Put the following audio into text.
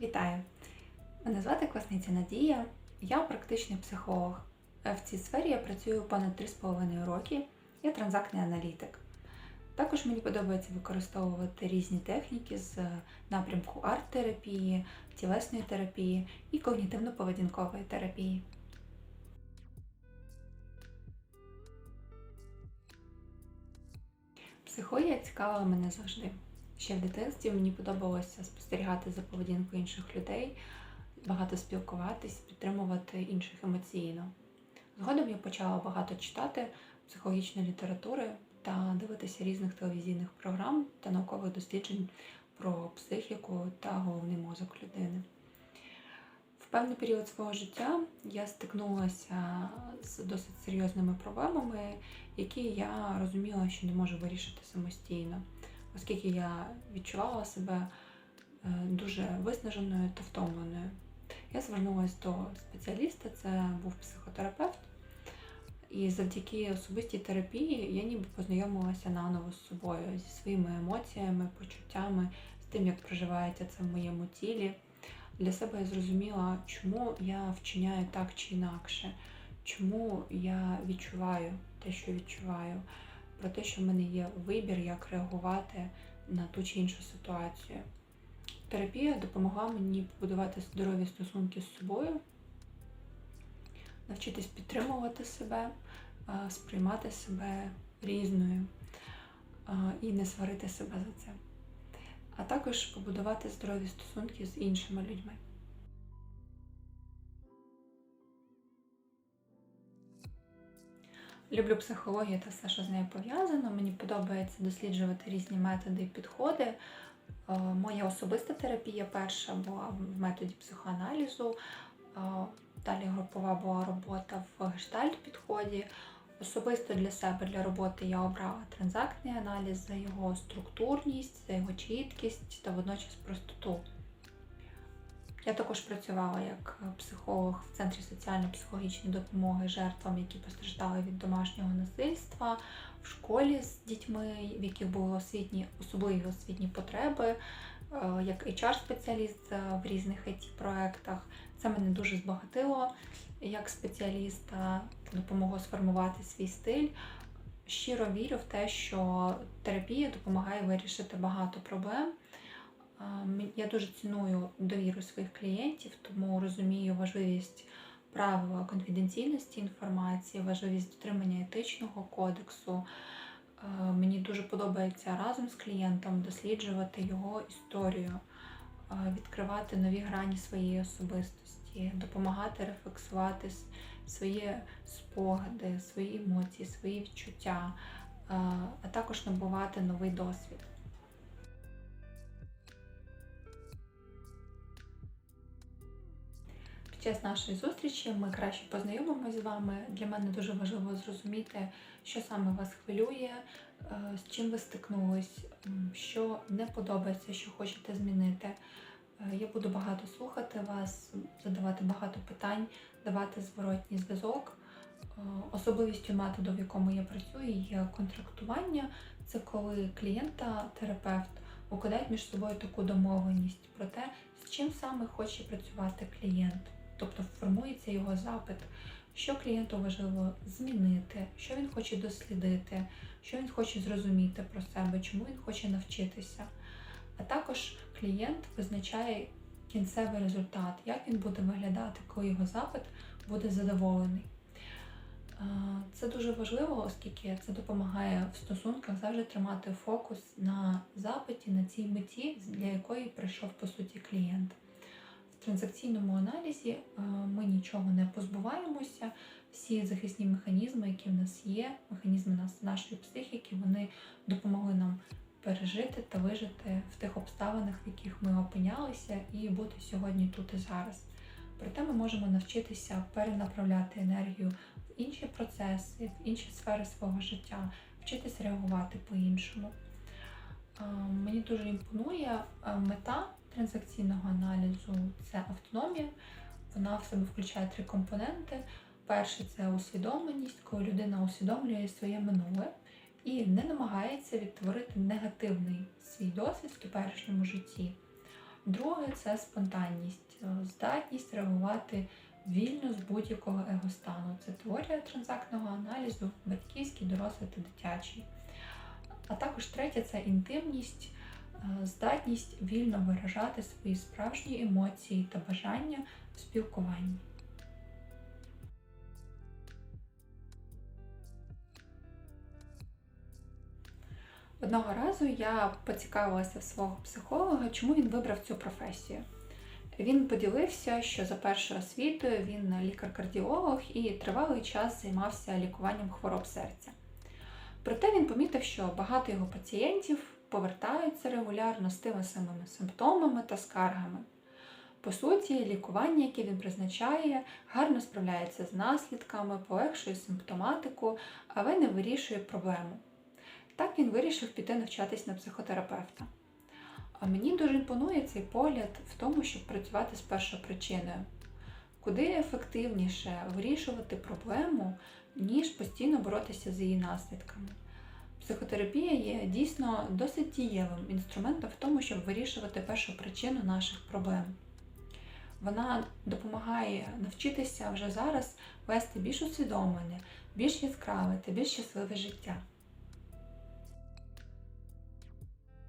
Вітаю! Мене звати Квасниця Надія. Я практичний психолог. В цій сфері я працюю понад 3,5 роки. Я транзактний аналітик. Також мені подобається використовувати різні техніки з напрямку арт-терапії, тілесної терапії і когнітивно-поведінкової терапії. Психологія цікавила мене завжди. Ще в дитинстві мені подобалося спостерігати за поведінкою інших людей, багато спілкуватись, підтримувати інших емоційно. Згодом я почала багато читати психологічної літератури та дивитися різних телевізійних програм та наукових досліджень про психіку та головний мозок людини. В певний період свого життя я стикнулася з досить серйозними проблемами, які я розуміла, що не можу вирішити самостійно оскільки я відчувала себе е, дуже виснаженою та втомленою. Я звернулася до спеціаліста, це був психотерапевт, і завдяки особистій терапії я ніби познайомилася наново з собою, зі своїми емоціями, почуттями, з тим, як проживається це в моєму тілі. Для себе я зрозуміла, чому я вчиняю так чи інакше, чому я відчуваю те, що відчуваю про те, що в мене є вибір, як реагувати на ту чи іншу ситуацію. Терапія допомогла мені побудувати здорові стосунки з собою, навчитись підтримувати себе, сприймати себе різною і не сварити себе за це. А також побудувати здорові стосунки з іншими людьми. Люблю психологію та все, що з нею пов'язано. Мені подобається досліджувати різні методи і підходи. Е, моя особиста терапія перша була в методі психоаналізу, е, далі групова була робота в гештальт-підході. Особисто для себе для роботи я обрала транзактний аналіз за його структурність, за його чіткість та водночас простоту. Я також працювала як психолог в Центрі соціально-психологічної допомоги жертвам, які постраждали від домашнього насильства в школі з дітьми, в яких були освітні, особливі освітні потреби, е, як HR-спеціаліст в різних it проектах Це мене дуже збагатило як спеціаліста, допомогло сформувати свій стиль. Щиро вірю в те, що терапія допомагає вирішити багато проблем. Я дуже ціную довіру своїх клієнтів, тому розумію важливість правила конфіденційності інформації, важливість дотримання етичного кодексу. Мені дуже подобається разом з клієнтом досліджувати його історію, відкривати нові грані своєї особистості, допомагати рефлексувати свої спогади, свої емоції, свої відчуття, а також набувати новий досвід. Час нашої зустрічі ми краще познайомимося з вами. Для мене дуже важливо зрозуміти, що саме вас хвилює, е, з чим ви стикнулись, що не подобається, що хочете змінити. Е, я буду багато слухати вас, задавати багато питань, давати зворотній зв'язок. Е, особливістю методу, в якому я працюю, є контрактування. Це коли клієнт та терапевт укладають між собою таку домовленість про те, з чим саме хоче працювати клієнт. Тобто формується його запит, що клієнту важливо змінити, що він хоче дослідити, що він хоче зрозуміти про себе, чому він хоче навчитися. А також клієнт визначає кінцевий результат, як він буде виглядати, коли його запит буде задоволений. Це дуже важливо, оскільки це допомагає в стосунках завжди тримати фокус на запиті, на цій меті, для якої прийшов по суті клієнт транзакційному аналізі е, ми нічого не позбуваємося. Всі захисні механізми, які в нас є, механізми нашої психіки, вони допомогли нам пережити та вижити в тих обставинах, в яких ми опинялися, і бути сьогодні тут і зараз. Проте ми можемо навчитися перенаправляти енергію в інші процеси, в інші сфери свого життя, вчитися реагувати по-іншому. Е, мені дуже імпонує е, мета транзакційного аналізу це автономія. Вона в себе включає три компоненти. Перший це усвідомленість, коли людина усвідомлює своє минуле і не намагається відтворити негативний свій досвід в теперішньому житті. Друге це спонтанність, е, здатність реагувати вільно з будь-якого егостану. Це теорія транзактного аналізу, батьківський, дорослий та дитячий. А також третє це інтимність, здатність вільно виражати свої справжні емоції та бажання в спілкуванні. Одного разу я поцікавилася свого психолога, чому він вибрав цю професію. Він поділився, що за першою освітою він лікар-кардіолог і тривалий час займався лікуванням хвороб серця. Проте він помітив, що багато його пацієнтів повертаються регулярно з тими самими симптомами та скаргами. По суті, лікування, яке він призначає, гарно справляється з наслідками, полегшує симптоматику, але не вирішує проблему. Так він вирішив піти навчатись на психотерапевта. А мені дуже імпонує цей погляд в тому, щоб працювати з першопричиною, куди ефективніше вирішувати проблему, ніж постійно боротися з її наслідками. Психотерапія є дійсно досить дієвим інструментом в тому, щоб вирішувати першу причину наших проблем. Вона допомагає навчитися вже зараз вести більш усвідомлене, більш яскраве та більш щасливе життя.